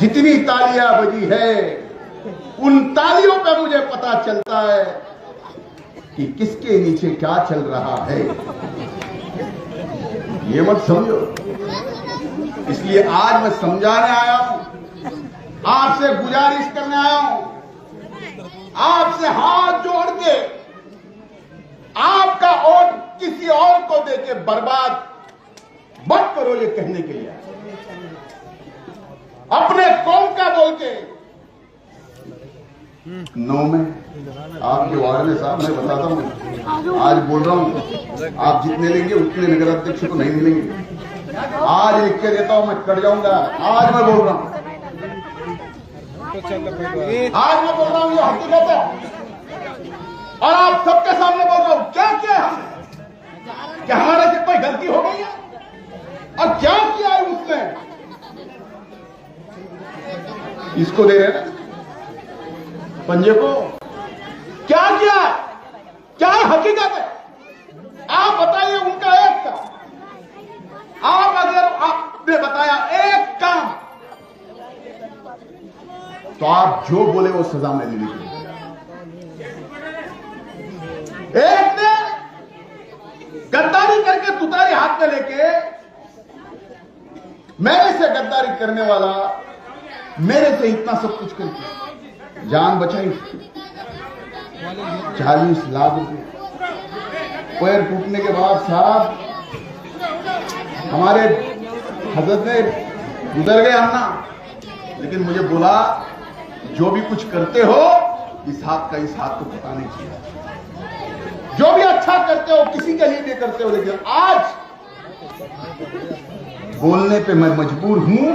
जितनी तालियाँ बजी है, उन तालियों पे मुझे पता चलता है कि किसके नीचे क्या चल रहा है। ये मत समझो। इसलिए आज मैं समझाने आया हूँ, आपसे गुजारिश करने आया हूँ, आपसे हाथ जोड़ के, आपका वोट किसी और को देके बर्बाद मत करो ये कहने के लिए। अपने कौम का बोल के। नौ, में आपके वार्ड में साहब, मैं बताता हूँ। आज बोल रहा हूँ, आप जितने लेंगे, उतने नगर अध्यक्ष को नहीं मिलेंगे। आज लिख के देता हूँ, मैं कट जाऊँगा। आज मैं बोल रहा हूँ। आज मैं बोल रहा हूँ, ये हकीकत है। और आप सबके सामने बोल रहा हूँ, क्या किया क्या हमारे से कोई गलती हो गई है? और क्या किया है उसने? इसको दे रहे पंजे को। क्या किया क्या हकीकत है? आप बताइए उनका एक काम। आप अगर आपने बताया एक काम तो आप जो बोले वो सजा में ले लीजिए एक ने गद्दारी करके तुतारी हाथ में लेके मेरे से गद्दारी करने वाला मेरे से इतना सब कुछ करके। जान बचाई। चालीस लाख रुपए। पैर टूटने के बाद साहब, हमारे हज़रत ने गुजर गए अन्ना। लेकिन मुझे बोला, जो भी कुछ करते हो, इस हाथ का इस हाथ को पता नहीं चाहिए जो भी अच्छा करते हो, किसी के लिए भी करते हो, लेकिन आज बोलने पे मैं मजबूर हूँ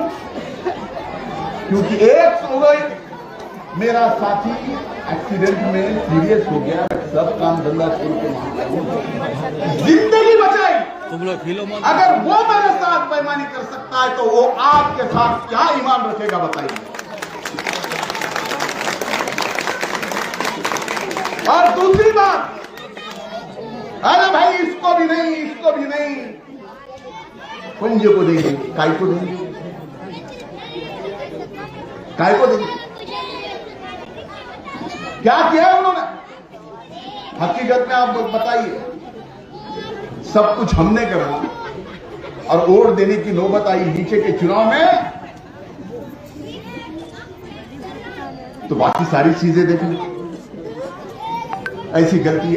क्योंकि एक सूरज मेरा साथी एक्सीडेंट में सीरियस हो गया। सब काम धंधा छोड़ के ज़िंदगी बचाई। तुम लोग अगर वो मेरे साथ बेईमानी कर सकता है तो वो आपके साथ क्या ईमान रखेगा बताइए। और दूसरी बात अरे भाई इसको भी नहीं इसको भी नहीं। पंजे को देंगे काय को देंगे। काय को देंगे क्या किया है उन्होंने? हकीकत में आप बताइए। सब कुछ हमने करा और वोट देने की नौबत आई नीचे के चुनाव में। तो बाकी सारी चीज़ें देख ऐसी गलती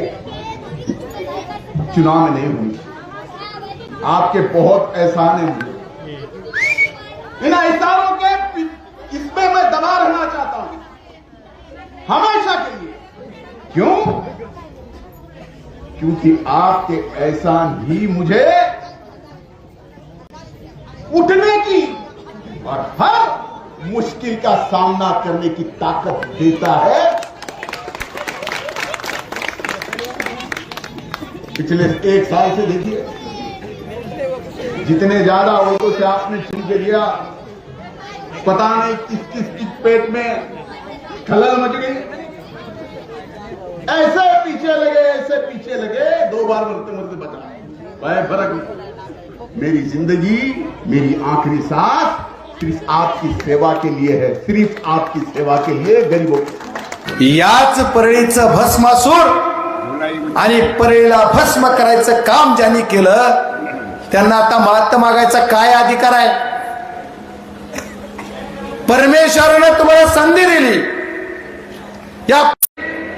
चुनाव में नहीं हुई। आपके बहुत एहसान हैं। इन एहसानों इसमें मैं दबा रहना चाहता हूँ। हमेशा के लिए। क्यों? क्योंकि आपके एहसान ही मुझे उठने की और हर मुश्किल का सामना करने की ताकत देता है। पिछले एक साल से देखिए, जितने ज़्यादा वोटों से आपने चुन के दिया पता नहीं किस किस किस पेट में खलल मच गई। ऐसे पीछे लगे ऐसे पीछे लगे दो बार मरते मरते बचा। भाई फर्क मेरी जिंदगी मेरी आखिरी सांस सिर्फ आपकी सेवा के लिए है सिर्फ आपकी सेवा के लिए गरीबों याच याच परळीचं भस्मासूर आणि परळीला भस्म करायचं काम ज्यांनी केलं त्यांना आता मात मागायचा काय अधिकार आहे? परमेश्वरानं तुम्हाला संधी दिली. या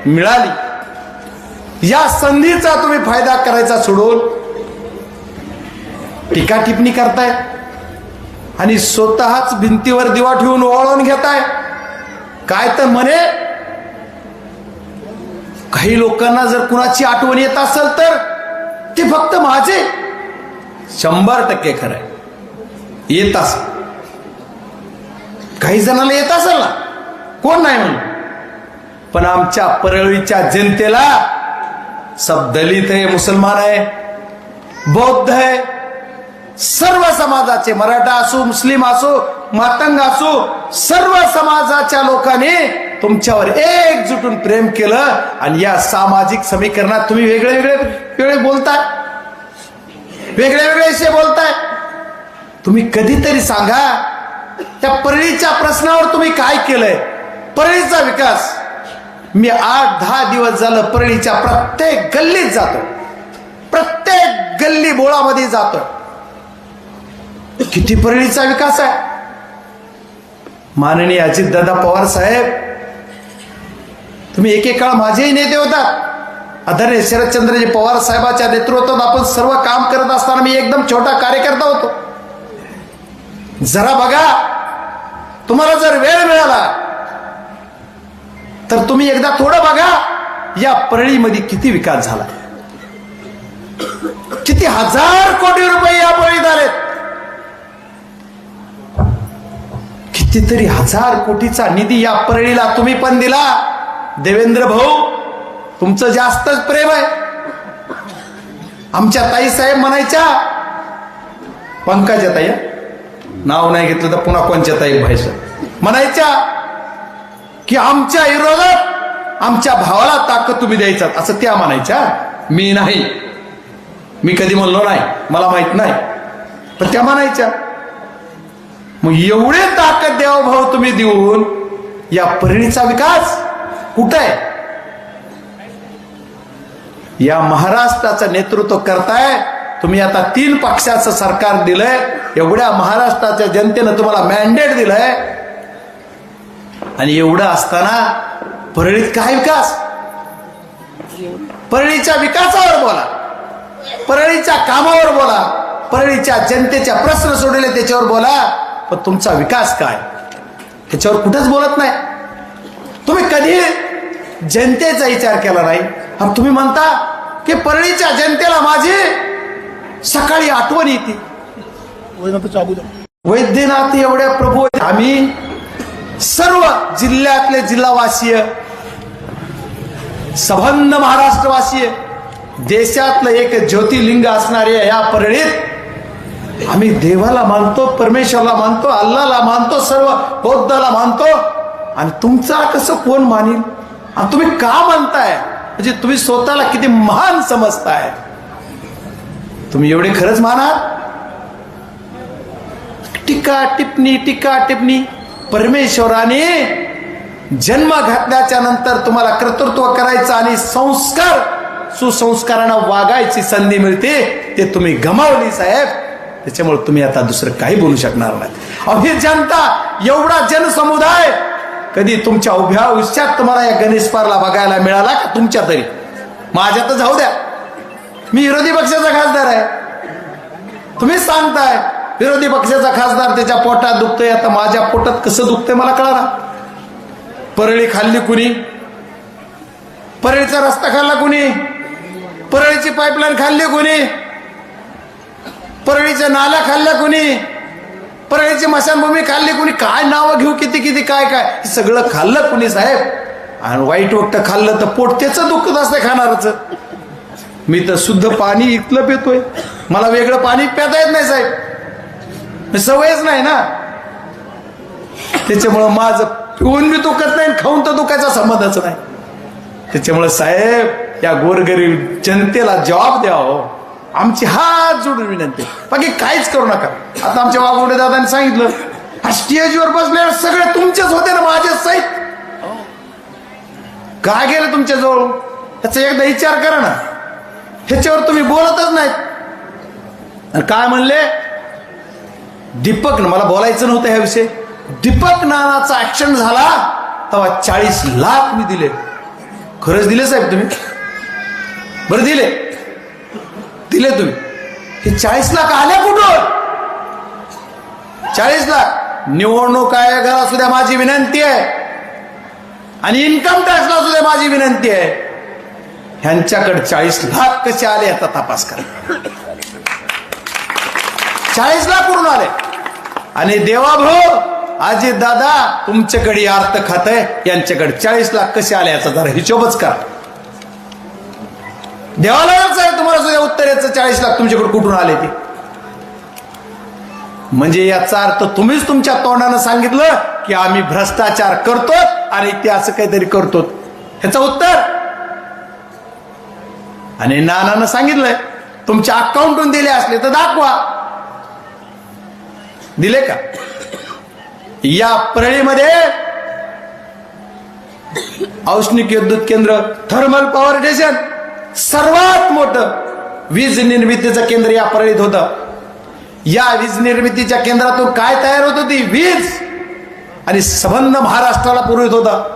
मिळाली. या संधीचा तुम्ही फायदा करायचा सोडून टीका टिप्पणी करताय आणि स्वतःच भिंतीवर दिवा ठेवून ओवाळून घेताय. काय तर म्हणे? काही लोकांना जर कुणाची आठवण येत असेल तर ते फक्त माझे. शंभर टक्के खरं आहे येत असेल. काही जणांना येत असेल ना कोण नाही म्हणून? पण आमच्या परळीच्या जनतेला सब दलित आहे मुसलमान आहे बौद्ध आहे सर्व समाजाचे मराठा असो मुस्लिम असो मातंग असो सर्व समाजाच्या लोकांनी तुमच्यावर एकजुटून प्रेम केलं आणि या सामाजिक समीकरणात तुम्ही वेगळे वेगळे वेगळे बोलताय. वेगळे वेगळे विषय बोलताय. तुम्ही कधीतरी सांगा त्या परळीच्या प्रश्नावर तुम्ही काय केलंय? परळीचा विकास. मी आठ दहा दिवस झालं परळीच्या प्रत्येक गल्लीत जातो प्रत्येक गल्ली बोळामध्ये जातो किती परळीचा विकास आहे? माननीय अजितदादा पवार साहेब तुम्ही एकेकाळ माझेही नेते होता. आदरणीय शरदचंद्रजी पवार साहेबाच्या नेतृत्वात आपण सर्व काम करत असताना मी एकदम छोटा कार्यकर्ता होतो. जरा बघा. तुम्हाला जर वेळ मिळाला तर तुम्ही एकदा थोडं बघा या परळीमध्ये किती विकास झाला. किती हजार कोटी रुपये या परळीत आलेत. कितीतरी हजार कोटीचा निधी या परळीला तुम्ही पण दिला. देवेंद्र भाऊ तुमचं जास्तच प्रेम आहे. आमच्या ताई साहेब म्हणायच्या पंकजा ताई नाव नाही घेतलं तर पुन्हा कोणच्या ताई व्हायचं? म्हणायच्या की आमच्या विरोधात आमच्या भावाला ताकद तुम्ही द्यायचा. असं त्या म्हणायच्या मी नाही. मी कधी म्हणलो नाही. मला माहीत नाही. पण त्या म्हणायच्या मग एवढे ताकद द्यावं भाऊ तुम्ही देऊन या परिणीचा विकास कुठं आहे? या महाराष्ट्राचं नेतृत्व करताय तुम्ही आता तीन पक्षाचं सरकार दिलंय एवढ्या महाराष्ट्राच्या जनतेनं तुम्हाला मॅन्डेट दिलंय. आणि एवढं असताना परळीत काय विकास? परळीच्या विकासावर बोला. परळीच्या कामावर बोला. परळीच्या जनतेच्या प्रश्न सोडले त्याच्यावर बोला. पण तुमचा विकास काय? त्याच्यावर कुठेच बोलत नाही. तुम्ही कधी जनतेचा विचार केला नाही? तुम्ही म्हणता की परळीच्या जनतेला माझी सकाळी आठवण येते. वैद्यनाथ एवढ्या प्रभू. आम्ही सर्व जिल्ह्यातले जिल्हावासीय सबंध महाराष्ट्रवासीय देशातलं एक ज्योतिर्लिंग असणारे या परळीत आम्ही देवाला मानतो परमेश्वरला मानतो अल्लाला मानतो सर्व बौद्धाला मानतो. आणि तुमचा कसं कोण मानील? आणि तुम्ही का मानताय म्हणजे तुम्ही स्वतःला किती महान समजताय? तुम्ही एवढे खरंच माना टीका टिपणी टीका टिपणी परमेश्वराने जन्म घातल्याच्या नंतर तुम्हाला कर्तृत्व करायचं आणि संस्कार सुसंस्कारानं वागायची संधी मिळते ते तुम्ही गमावली साहेब. त्याच्यामुळे तुम्ही आता दुसरं काही बोलू शकणार नाही. अभि जनता एवढा जनसमुदाय कधी तुमच्या उभ्या आयुष्यात तुम्हाला या गणेश पारला बघायला मिळाला का? तुमच्या तरी. माझ्या तर जाऊ द्या. मी विरोधी पक्षाचा खासदार आहे. तुम्ही सांगताय विरोधी पक्षाचा खासदार त्याच्या पोटात दुखतोय आता माझ्या पोटात कसं दुखतंय मला कळा परळी खाल्ली कुणी? परळीचा रस्ता खाल्ला कुणी? परळीची पाईपलाईन खाल्ली कुणी? परळीच्या नाल्या खाल्ल्या कुणी? परळीची मशानभूमी खाल्ली कुणी? काय नावं घेऊ किती किती काय काय? सगळं खाल्लं कुणी साहेब? आणि वाईट वक्त खाल्लं तर पोट त्याचं दुखत असते खाणारच. मी तर शुद्ध पाणी इथलं पितोय. मला वेगळं पाणी प्याता येत नाही साहेब. मी सवयच नाही ना. त्याच्यामुळं माझं पिऊन मी दुखत नाही खाऊन तर दुखायचा संबंधच नाही. त्याच्यामुळे साहेब या गोरगरीब जनतेला जबाब द्यावं आमची हात जोडून विनंती. बाकी काहीच करू नका. आता आमच्या वाघोडे दादांनी सांगितलं हा स्टेजवर बसले सगळे तुमचेच होते ना माझे सहित काय गेलं तुमच्या जवळ त्याचा एकदा विचार करा ना. ह्याच्यावर तुम्ही बोलतच नाहीत. आणि काय म्हणले? दीपक मला बोलायचं नव्हतं ह्या विषयी दीपक नानाचा ऍक्शन झाला तेव्हा चाळीस लाख मी दिले. खरंच दिले साहेब तुम्ही? बरं दिले. दिले तुम्ही. हे चाळीस लाख आल्या कुठून? चाळीस लाख. निवडणूक आयोगाला सुद्धा माझी विनंती आहे. आणि इन्कम टॅक्सला सुद्धा माझी विनंती आहे. ह्यांच्याकडे चाळीस लाख कसे आले आता तपास करा. चाळीस लाख कुठून आले. आणि देवा भाऊ दादा तुमच्याकडे अर्थ खात आहे यांच्याकडे चाळीस लाख कसे आले याचा जरा हिशोबच करा. देवाला आहे तुम्हाला सुद्धा उत्तर याचं चाळीस लाख तुमच्याकडे कुठून आले ते? म्हणजे याचा अर्थ तुम्हीच तुमच्या तोंडानं सांगितलं की आम्ही भ्रष्टाचार करतो आणि ते असं काहीतरी करतो ह्याचं उत्तर? आणि नानानं सांगितलंय तुमच्या अकाउंटून दिले असले तर दाखवा. दिले का? या परळीमध्ये औष्णिक विद्युत केंद्र थर्मल पॉवर स्टेशन सर्वात मोठं वीज निर्मितीचं केंद्र या परळीत होतं. या वीज निर्मितीच्या केंद्रातून काय तयार होत होती वीज. आणि संबंध महाराष्ट्राला पुरवित होता.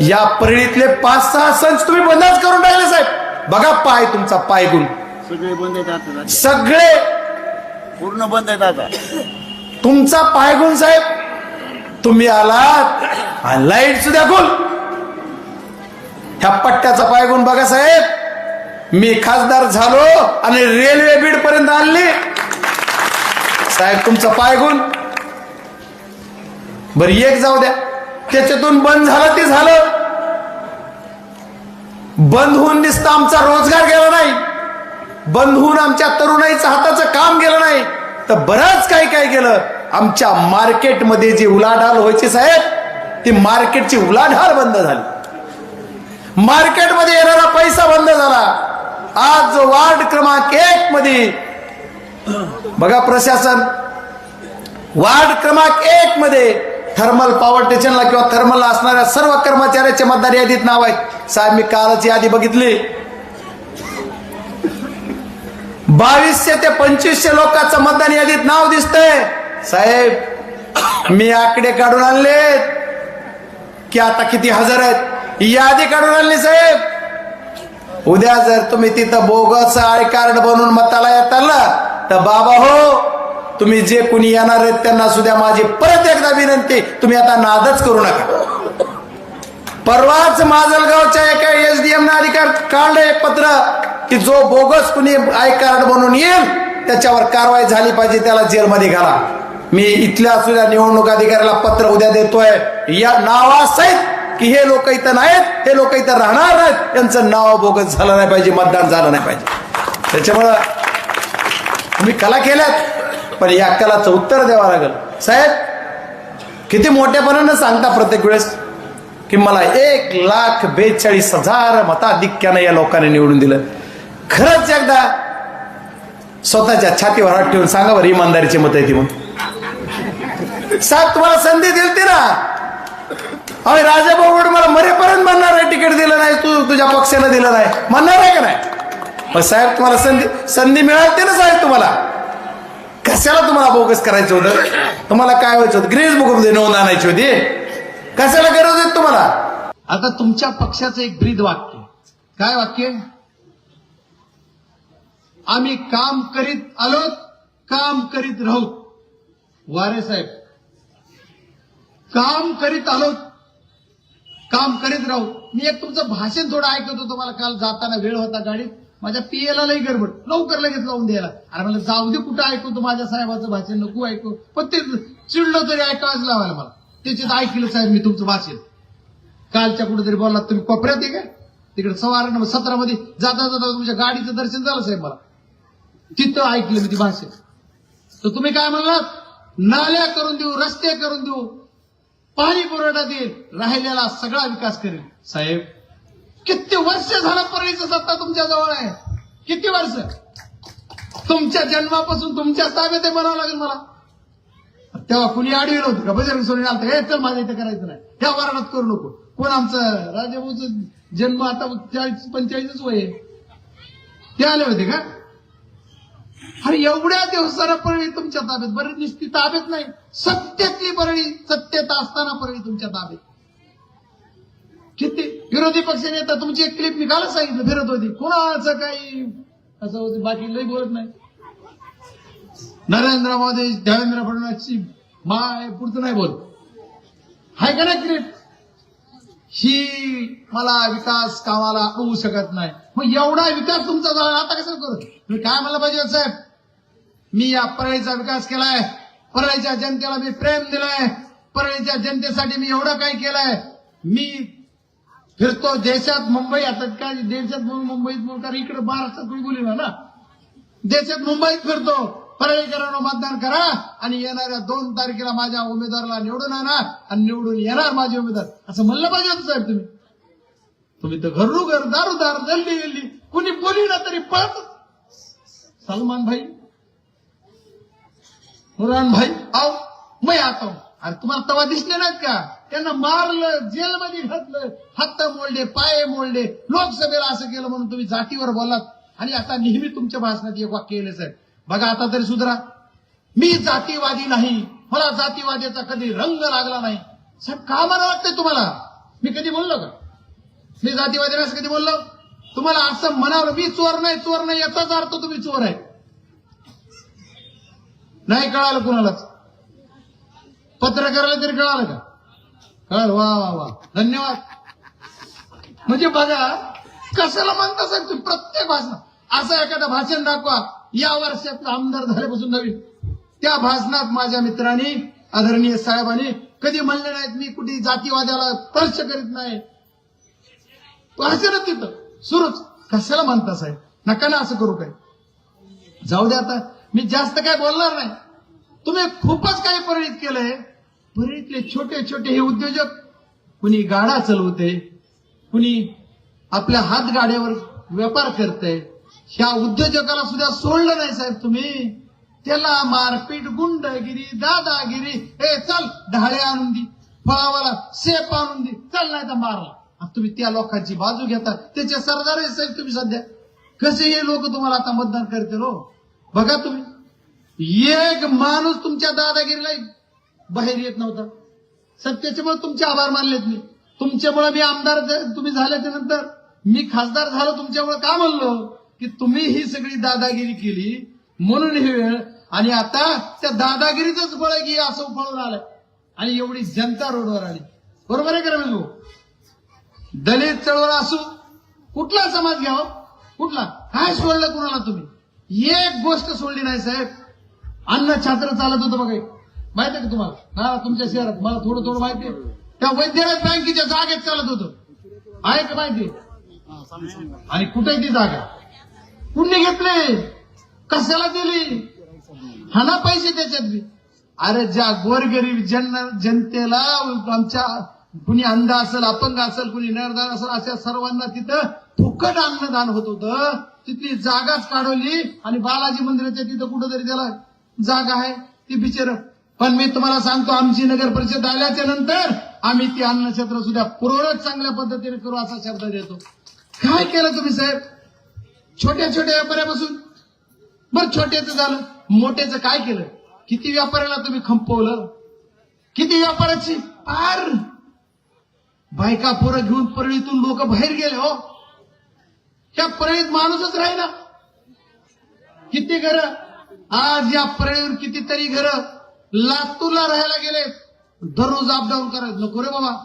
या परळीतले पाच सहा संच तुम्ही बंदच करून टाकले साहेब. बघा पाय तुमचा पाय गुण. सगळे बंद आहेत आता सगळे. पूर्ण बंद आहेत आता. तुमचा पायगुण साहेब. तुम्ही आलात. आणि लाइट सुद्धा गुल ह्या पट्ट्याचा पायगुण बघा साहेब. मी खासदार झालो आणि रेल्वे बीड पर्यंत आणली. साहेब तुमचा पायगुण बर एक जाऊ द्या. त्याच्यातून बंद झालं ते झालं. बंद होऊन दिसतं आमचा रोजगार गेला नाही. बंद होऊन आमच्या तरुणाईचं हाताचं काम गेलं नाही. तर बरंच काही काय गेलं. आमच्या मार्केटमध्ये जी उलाढाल व्हायची साहेब ती मार्केटची उलाढाल बंद झाली. मार्केटमध्ये येणारा पैसा बंद झाला. आज जो वार्ड क्रमांक एक मध्ये बघा प्रशासन वार्ड क्रमांक एक मध्ये थर्मल पॉवर स्टेशनला किंवा थर्मलला असणाऱ्या सर्व कर्मचाऱ्याचे मतदार यादीत नाव आहे. साहेब मी कालच यादी बघितली. बावीसशे ते पंचवीसशे लोकांचं मतदान यादीत नाव दिसतंय. साहेब मी आकडे काढून आणले. की आता किती हजार आहेत? यादी काढून आणली साहेब. उद्या जर तुम्ही तिथं बोगस आय कार्ड बनवून मताला येताल तर बाबा हो तुम्ही जे कुणी येणार आहेत त्यांना सुद्धा माझी परत एकदा विनंती तुम्ही आता नादच करू नका. परवाच माजलगावच्या एका एसडीएम ने अधिकार काढलं एक पत्र की जो बोगस कुणी आय कार्ड बनवून येईल त्याच्यावर कारवाई झाली पाहिजे त्याला जेलमध्ये घाला. मी इथल्या सुद्धा निवडणूक अधिकाऱ्याला पत्र उद्या देतोय. या नावासहित की हे लोक इथं नाहीत हे लोक इथं राहणार नाहीत यांचं नाव बोगस झालं नाही पाहिजे मतदान झालं नाही पाहिजे. त्याच्यामुळं तुम्ही कला केल्यात. पण या अक्कलाचं उत्तर द्यावं लागेल. साहेब किती मोठ्यापणानं सांगता प्रत्येक वेळेस की मला एक लाख बेचाळीस हजार मताधिक्यानं या लोकांनी निवडून दिलं. खरंच एकदा स्वतःच्या छातीवर हात ठेवून सांगा बरं इमानदारीची मत आहे ती मग साहेब तुम्हाला संधी दिलती ना? अरे राजा भाऊ मला मरेपर्यंत म्हणणार आहे तिकीट दिलं नाही तू तुझ्या पक्षानं दिलं नाही. म्हणणार आहे का नाही? मग साहेब तुम्हाला संधी संधी मिळाली ना साहेब तुम्हाला? कशाला तुम्हाला बोगस करायचं होतं? तुम्हाला काय व्हायचं होतं? ग्रेस बुकमध्ये नोंद आणायची होती. कशाला गरज आहे तुम्हाला? आता तुमच्या पक्षाचं एक ब्रीद वाक्य. काय वाक्य? आम्ही काम करीत आलो काम करीत राहू. वारे साहेब काम करीत आलो काम करीत राहू. मी एक तुमचं भाषण थोडं ऐकत होतो मला काल जाताना वेळ होता गाडीत. माझ्या पीएला गडबड. लवकर लगेच लावून द्यायला. अरे मला जाऊ दे कुठं ऐकू तू माझ्या साहेबाचं भाषण नको ऐकू. पण ते चिडलं तरी ऐकायच लावायला मला. त्याच्यात ऐकलं साहेब मी तुमचं भाषण. कालच्या कुठेतरी बोललात तुम्ही कोपऱ्यात आहे का? तिकडे सवार नंबर सतरा मध्ये जाता जाता तुमच्या गाडीचं दर्शन झालं साहेब मला. तिथं ऐकलं मी ती भाषण. तर तुम्ही काय म्हणालात? नाल्या करून देऊ रस्ते करून देऊ पाणी पुरवठा देईल राहिलेला सगळा विकास करेल. साहेब किती वर्ष झालं परळीचं सत्ता तुमच्या जवळ आहे? किती वर्ष? तुमच्या जन्मापासून तुमच्या ताब्यात आहे म्हणावं लागेल मला. तेव्हा कुणी आडवी नव्हतं का? बजरंग सोनी आलं हे चल माझ्या इथं करायचं नाही. ह्या वारणात करू नको. कोण आमचं राजाभाऊचं जन्म आता चाळीस पंचेचाळीसच वय आहे. ते आले होते का? अरे एवढ्या दिवसाला परळी तुमच्या ताब्यात. बरं नुसती ताब्यात नाही. सत्यातली परळी सत्यता असताना परळी तुमच्या ताब्यात. किती? विरोधी पक्ष नेता तुमची एक क्लिप मी कालच सांगितलं फिरत होती. कुणाचं काही? असं होती बाकी लई बोलत नाही. नरेंद्र मोदी देवेंद्र फडणवीसची माय पुढचं नाही बोल हाय का नाही क्लिप ही मला विकास कामाला होऊ शकत नाही. मग एवढा विकास तुमचा झाला आता कसं करू? तुम्ही काय म्हणलं पाहिजे साहेब? मी या परळीचा विकास केलाय. परळीच्या जनतेला मी प्रेम दिलंय. परळीच्या जनतेसाठी मी एवढं काही केलंय. मी फिरतो देशात मुंबई आता काय देशात मुंबईत बोलतात इकडे महाराष्ट्रात कोणी बोली ना. देशात मुंबईत फिरतो परळीकरांना मतदान करा आणि येणाऱ्या दोन तारखेला माझ्या उमेदवाराला निवडून आणा आणि निवडून येणार माझे उमेदवार. असं म्हणलं पाहिजे होतं साहेब तुम्ही. तुम्ही तर घरू घर दारू दार जल्दी. गेली कुणी बोली ना तरी पळत. सलमान भाई. मुरान भाई आओ मी आता अरे तुम्हाला तवा दिसले नाहीत का? त्यांना मारलं जेलमध्ये घातलं हात मोडले पाय मोडले. लोकसभेला असं केलं म्हणून तुम्ही जातीवर बोललात. आणि आता नेहमी तुमच्या भाषणात एक वाक्य येईल साहेब बघा आता तरी सुधरा. मी जातीवादी नाही. मला जातीवाद्याचा कधी रंग लागला नाही. साहेब का मला वाटतंय तुम्हाला? मी कधी बोललो का? मी जातीवादी नाही असं कधी बोललो? तुम्हाला असं म्हणावं मी चोर नाही चोर नाही याचाच अर्थ तुम्ही चोर आहे. नाही कळालं कुणालाच. पत्रकाराला तरी कळालं का? वा वा वा. धन्यवाद. म्हणजे बघा कशाला म्हणता साहेब तुम्ही प्रत्येक भाषण असं एखादं भाषण दाखवा. या वर्षात आमदार झाल्यापासून नवीन त्या भाषणात माझ्या मित्रांनी आदरणीय साहेबांनी कधी म्हणले नाहीत मी कुठे जातीवाद्याला स्पर्श करीत नाही. भाषणच तिथं. सुरूच. कशाला म्हणता साहेब? नका ना असं करू काय जाऊ दे आता. मी जास्त काय बोलणार नाही. तुम्ही खूपच काही परिणित केलंय. परिणितले छोटे छोटे हे उद्योजक कुणी गाडा चालवते कुणी आपल्या हात गाड्यावर व्यापार करते. ह्या उद्योजकाला सुद्धा सोडलं नाही साहेब तुम्ही. त्याला मारपीट गुंडगिरी दादागिरी हे चल ढाळे आणून दे फळावाला सेप आणून दे चल नाही तर मारला. तुम्ही त्या लोकांची बाजू घेता. त्याचे सरदार आहे साहेब तुम्ही सध्या. कसे हे लोक तुम्हाला आता मतदान करतील हो? बघा तुम्ही. एक माणूस तुमच्या दादागिरीला बाहेर येत नव्हता. सत्याच्यामुळे तुमचे आभार मानलेत मी. तुमच्यामुळे मी आमदार तुम्ही झाल्याच्यानंतर मी खासदार झालो तुमच्यामुळे का म्हणलो? की तुम्ही ही सगळी दादागिरी केली म्हणून ही वेळ आणि आता त्या दादागिरीच फळ की असं फळून आलं. आणि एवढी जनता रोडवर आली. बरोबर आहे का रमेश भाऊ? दलित चळवळ असू कुठला समाज घ्यावा? कुठला? काय सोडलं कुणाला तुम्ही? एक गोष्ट सोडली नाही साहेब. अन्न छात्र चालत होतं बघा. माहिती आहे का तुम्हाला? हा तुमच्या शहरात. मला थोडं थोडं माहिती आहे. त्या वैद्यनाथ बँकेच्या जागेत चालत होतं. आहे का माहिती? आणि कुठे ती जागा? कुणी घेतले? कशाला दिली? हा ना पैसे त्याच्यात बी. अरे ज्या गोरगरीब जन जनतेला आमच्या कुणी अंध असेल अपंग असेल कुणी नरदान असेल अशा सर्वांना तिथं फुकट अन्नदान होत होतं. तिथली जागाच काढवली आणि बालाजी मंदिराच्या तिथं कुठंतरी त्याला जागा आहे. ती बिचार पण मी तुम्हाला सांगतो आमची नगर परिषद आल्याच्यानंतर आम्ही ती अन्नक्षेत्र सुद्धा पूर्वच चांगल्या पद्धतीने करू असा शब्द देतो. काय केलं तुम्ही साहेब? छोट्या छोट्या व्यापाऱ्यापासून? बर छोट्याचं झालं. मोठ्याचं काय केलं? किती व्यापाऱ्याला तुम्ही खंपवलं? किती व्यापाऱ्याची? पार बायका पोरं घेऊन परळीतून लोक बाहेर गेले हो. त्या परळीत माणूसच राहिला. किती घर? आज या परळीवर कितीतरी घरं लातूरला राहायला गेले दररोज अपडाऊन करायचं नको रे बाबा.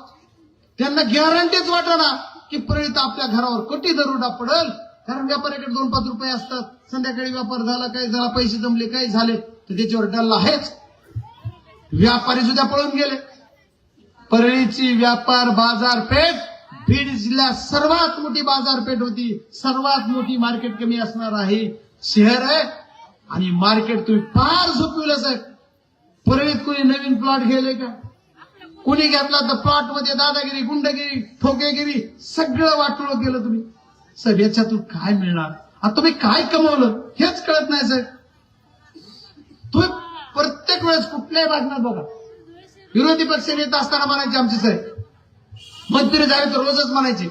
त्यांना गॅरंटीच ना की प्रणित आपल्या घरावर कुठे दरोडा पडल. कारण व्यापाऱ्याकडे दोन पाच रुपये असतात. संध्याकाळी व्यापार झाला काय झाला पैसे जमले काय झाले तर त्याच्यावर डल्ला आहेच. व्यापारी सुद्धा पळून गेले. परळीची व्यापार बाजारपेठ बीड जिल्ह्यात सर्वात मोठी बाजारपेठ होती. सर्वात मोठी मार्केट कमी असणार आहे. शहर आहे. आणि मार्केट तुम्ही फार झोपविलं साहेब परळीत कोणी नवीन प्लॉट गेले का? कुणी घेतला तर प्लॉटमध्ये दादागिरी गुंडगिरी ठोकेगिरी सगळं वाटोळ केलं तुम्ही. साहेब याच्यातून काय मिळणार? आता तुम्ही काय कमवलं? हेच कळत नाही साहेब. तुम्ही प्रत्येक वेळेस कुठल्याही भाषणात बघा. विरोधी पक्ष नेता असताना म्हणायचे आमचे साहेब. मंत्री झाले तर रोजच म्हणायचे.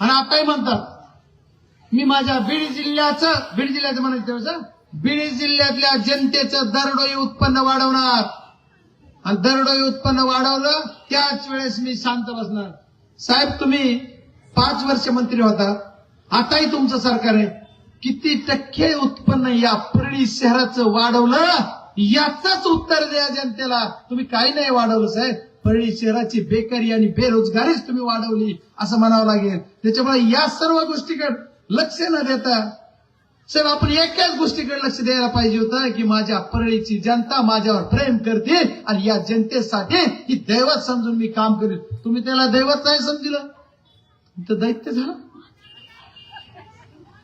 आणि आताही म्हणतात. मी माझ्या बीड जिल्ह्याचं बीड जिल्ह्याचं म्हणायचं तेव्हाचं बीड जिल्ह्यातल्या जनतेचं दरडोई उत्पन्न वाढवणार. आणि दरडोई उत्पन्न वाढवलं त्याच वेळेस मी शांत बसणार. साहेब तुम्ही पाच वर्ष मंत्री होता. आताही तुमचं सरकार आहे. किती टक्के उत्पन्न या परळी शहराचं वाढवलं याचाच उत्तर द्या जनतेला. तुम्ही काही नाही वाढवलं साहेब. परळी शहराची बेकारी आणि बेरोजगारीच तुम्ही वाढवली असं म्हणावं लागेल. त्याच्यामुळे या सर्व गोष्टीकडे लक्ष न देता साहेब आपण एकाच गोष्टीकडे लक्ष द्यायला पाहिजे होतं की माझ्या परळीची जनता माझ्यावर प्रेम करते आणि या जनतेसाठी ही दैवत समजून मी काम करेल तुम्ही त्याला दैवत नाही समजलं? तर दैत्य झालं?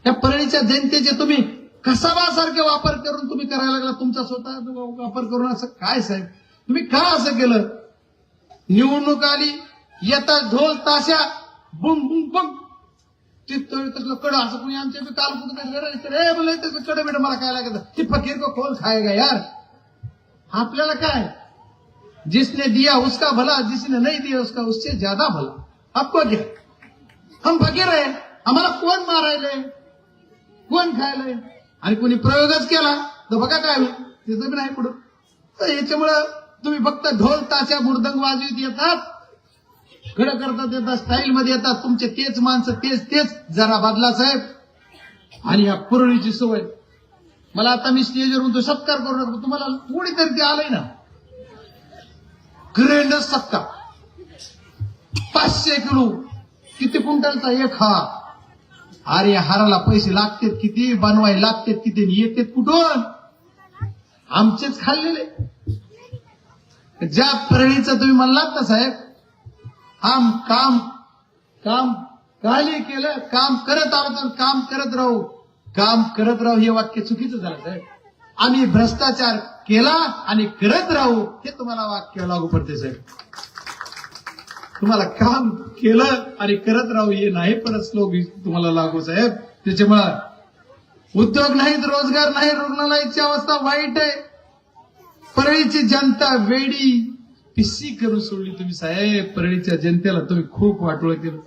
त्या परळीच्या जनतेचे तुम्ही कसाबासारखे वापर करून तुम्ही करायला लागला तुमचा स्वतः वापर करून असं काय साहेब? तुम्ही का असं केलं? निवडणूक आली येता ढोल ताशा बुम बुम बुम. ते तळ तसलं कडं असं कोणी आमच्या बी काल कुठं करायचं रे बोल तसलं कडं मला काय लागत? ती फकीर को खोल खायगा यार. आपल्याला काय? जिसने दिया उसका भला जिसने नहीं दिया उसका उससे ज्यादा भला. आपको क्या हम फकीर आहे आम्हाला कोण मारायले कोण खायलंय आणि कोणी प्रयोगच केला तर बघा काय होईल. त्याचं बी नाही पुढं. तर याच्यामुळं तुम्ही फक्त ढोल ताशा मृदंग वाजवीत येतात. खडं करतात येतात स्टाईल मध्ये येतात. तुमचे तेच माणसं तेच तेच. जरा बदला साहेब. आणि या पुरळीची सवय. मला आता मी स्टेजवर म्हणतो सत्कार करू नका. तुम्हाला कोणीतरी ते आलंय ना? ग्रेंड सत्कार. पाचशे किलो. किती क्विंटलचा एक हार. अरे हाराला पैसे लागतात किती? बनवाय लागतात किती? आणि येतात कुठून? आमचेच खाल्लेले. ज्या प्रणीचं तुम्ही म्हणलात ना साहेब काम काम काम काली केलं काम करत आहोत काम करत राहू. काम करत राहू हे वाक्य चुकीचं झालं साहेब. आम्ही भ्रष्टाचार केला आणि करत राहू हे तुम्हाला वाक्य लागू पडते साहेब. तुम्हाला काम केलं आणि करत राहू हे नाही परत श्लोक तुम्हाला लागू साहेब. त्याच्यामुळं उद्योग नाहीत रोजगार नाही रुग्णालयाची अवस्था वाईट आहे. परळीची जनता वेडी पिस्सी करून सोडली तुम्ही साहेब परळीच्या जनतेला तुम्ही खूप वाटोळ केलं.